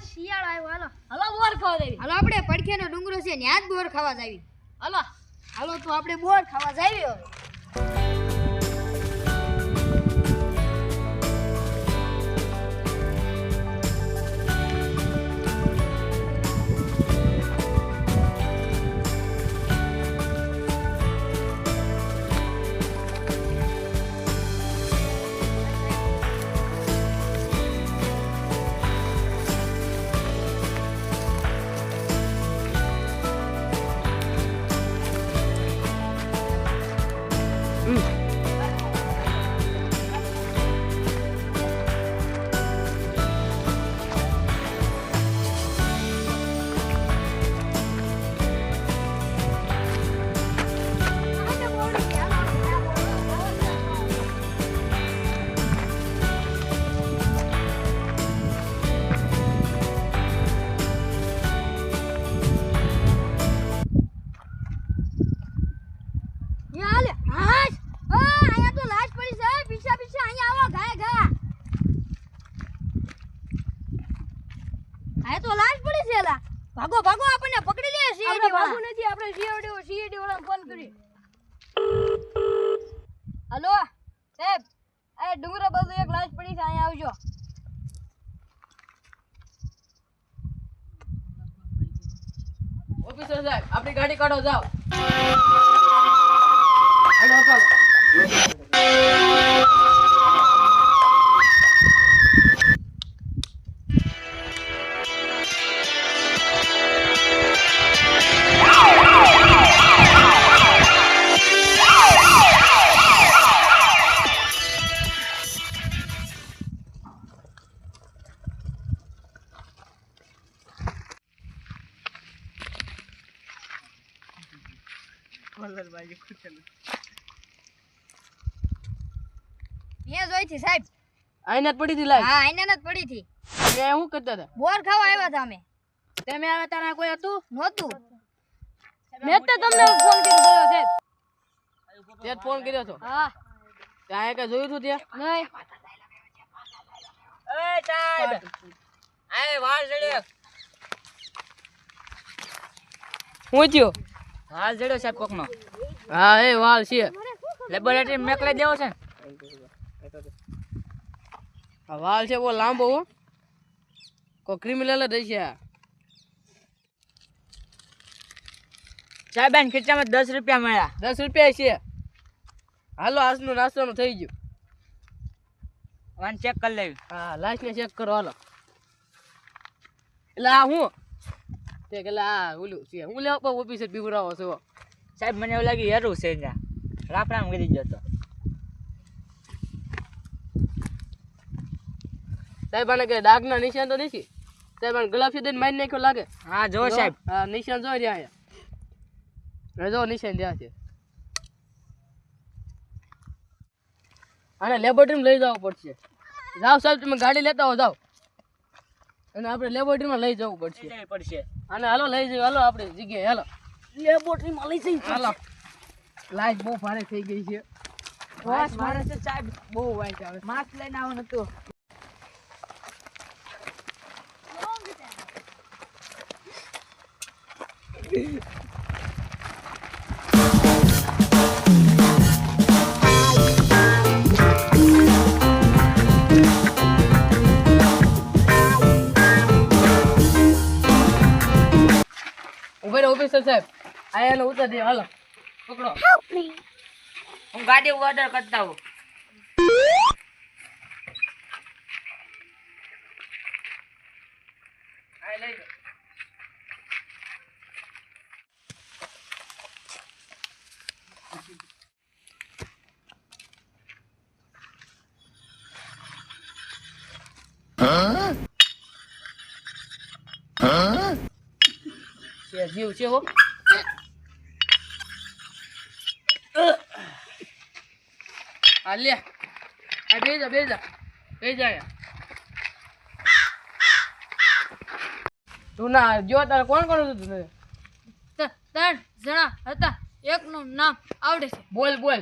શિયાળો આવ્યો હાલો. હલો બોર ખાવા જાવી. હાલો આપણે પડખેનો ડુંગરો છે ત્યાં જ બોર ખાવા જાવી. હાલો. હાલો તો આપણે બોર ખાવા જાવી હવે. આપણી ગાડી કાઢો જાઓ. હાલો ખૂટેલું અહીંયા જોઈ થી સાહેબ. આઈના પડી હતી લાઈ હા આઈના જ પડી હતી. એ હું કરતા હતા? બોર ખાવા આવ્યા હતા અમે. તમે આવ્યા તારા કોઈ હતું? નહોતું. મેં તો તમને ફોન કર્યો છે તે ફોન કર્યો હતો. હા. ત્યાં કે જોયું હતું ત્યાં? નહીં. એ સાહેબ આય વાળ જડે હું થયો? હાલ જડ્યો સાહેબ કોકનો. હા એ વાલ છે. લેબોરેટરી મેકલે દેવો છે આ વાલ છે બહુ લાંબો હો. કોઈ ક્રિમિનલ જ છે સાહેબ એન ખીચામાં દસ રૂપિયા મળ્યા. દસ રૂપિયા છે. હાલો આજનું નાસ્તાનું થઈ ગયું. વાન ચેક કરી લેવી. હા લાસ્ટ ને ચેક કરો હાલો. એટલે આ હું? તે કે ઓલું છે. હું લેવા પર ઓફિસર બીવરાવો છો. સાહેબ મને એવું લાગી હેરું છે ત્યાં રાફડામાં કરી જતો સાહેબ આને કે ડાઘના નિશાન તો નથી? સાહેબ આને ગુલાબી દઈને મારી નાખ્યો લાગે? હા જો સાહેબ. હા નિશાન જો રહ્યા અહીંયા. જો નિશાન ત્યાં છે. આને લેબોરેટરીમાં લઈ જવું પડશે. જાઓ સાહેબ તમે ગાડી લેતા હો જાઓ. અને આપણે લેબોરેટરીમાં લઈ જવું પડશે. પડશે. અને હાલો લઈ જઈએ હાલો આપણે જગ્યાએ હાલો. લેબોરેટરીમાં લઈ જઈએ હાલો. લાઈટ બહુ ભારે થઈ ગઈ છે. વાસ મારે છે સાહેબ બહુ વાઈટ આવે. માસ્ક લઈને આવો નતું ઉભે રહો ઓફિસર સાહેબ આયાને દે હાલો પકડો. હું ગાડી ઓર્ડર કરતા હું છે જીવ છે હો. લે. આ બેજા બેજા બેજા. તું ના જો તારે કોણ કોણ હતું તું? ત- ત્રણ જણા હતા. એકનું નામ આવડે છે. બોલ બોલ.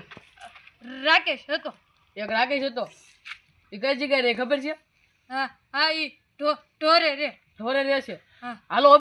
રાકેશ હતો. એક રાકેશ હતો. એ કઈ જગ્યાએ રે ખબર છે? હા હા ઈ ઢો- ઢોરે રે ઢોરે રહેશે હા. હાલો.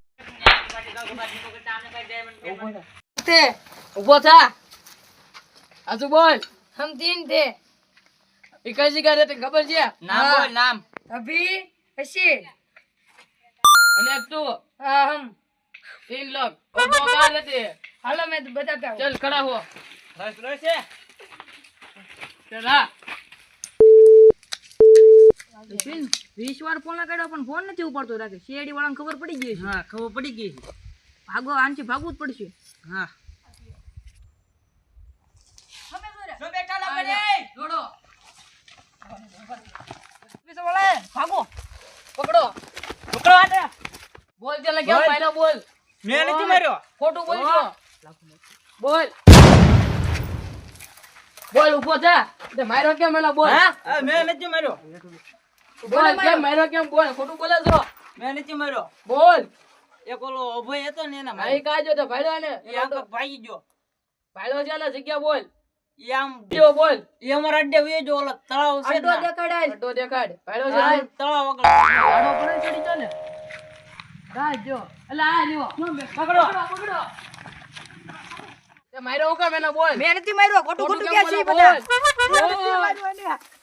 તે ઊભો થા. આજુ બોલ. સમજીન તે. વિકાસજી કરે તે ખબર છે? નામ બોલ નામ. અભી હસી અને તું. હા હમ. તીન લોગ. ઊભો કાર તે. હાલો મેં બતાતા ચલ ખડા હો. રસ રસ છે? ચલા हाँ વીસ વાર ફોન કર્યો પણ ફોન નથી ઉપાડતો રાખે સીઆઈડી વાળાને ખબર પડી ગઈ છે હા ખબર પડી ગઈ છે ભાગો આનથી ભાગવું જ પડશે. હા. દોડો. ભાગો. પકડો. પકડો આને બોલ ચાલે કેમ પહેલો બોલ. મેં નથી માર્યો. ખોટું બોલશો બોલ. બોલ ઊભો થા. તે માર્યો કેમ એલા? બોલ. હા મેં નથી માર્યો. બોલ કેમ માર્યો કેમ બોલ ખોટું બોલે છો? મેં નથી માર્યો. બોલ. એક ઓલો અભય હતો ને એના ભાઈ કાજો તો ભાડ્યો ને? એ આખો ગયો. ભાડ્યો છે ને જગ્યા બોલ. જો બોલ. એ અમારા અડ્ડે વયો જો ઓલો તળાવ છે અડ્ડો ને અડ્ડો દેખાડ. ભાડ્યો છે તળાવ આગળ ભાડો પડે ચડી જો ને રાહ જો એલા આ જો પકડો. પકડો. માર્યો હું કેમ બોલ? મેં નથી માર્યો ખોટું ખોટું કે છે બધા. બોલ.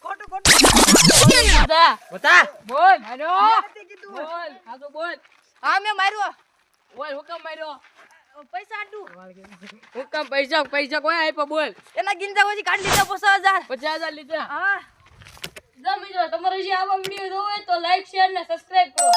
ખોટું ખોટું. બધા. બતા બોલ માર્યો બોલ આ તો બોલ હા મેં માર્યો. બોલ હુકમ માર્યો? પૈસા આટલું. હુકમ પૈસા પૈસા કોઈ આપ્યા? બોલ. એના ગિંજા પછી કાઢી લીધા પચાસ હજાર. પચાસ હજાર લીધા? હા. જો મિત્રો તમારે જે આવા વીડિયો જોવો તો લાઈક શેર ને સબસ્ક્રાઇબ કરો.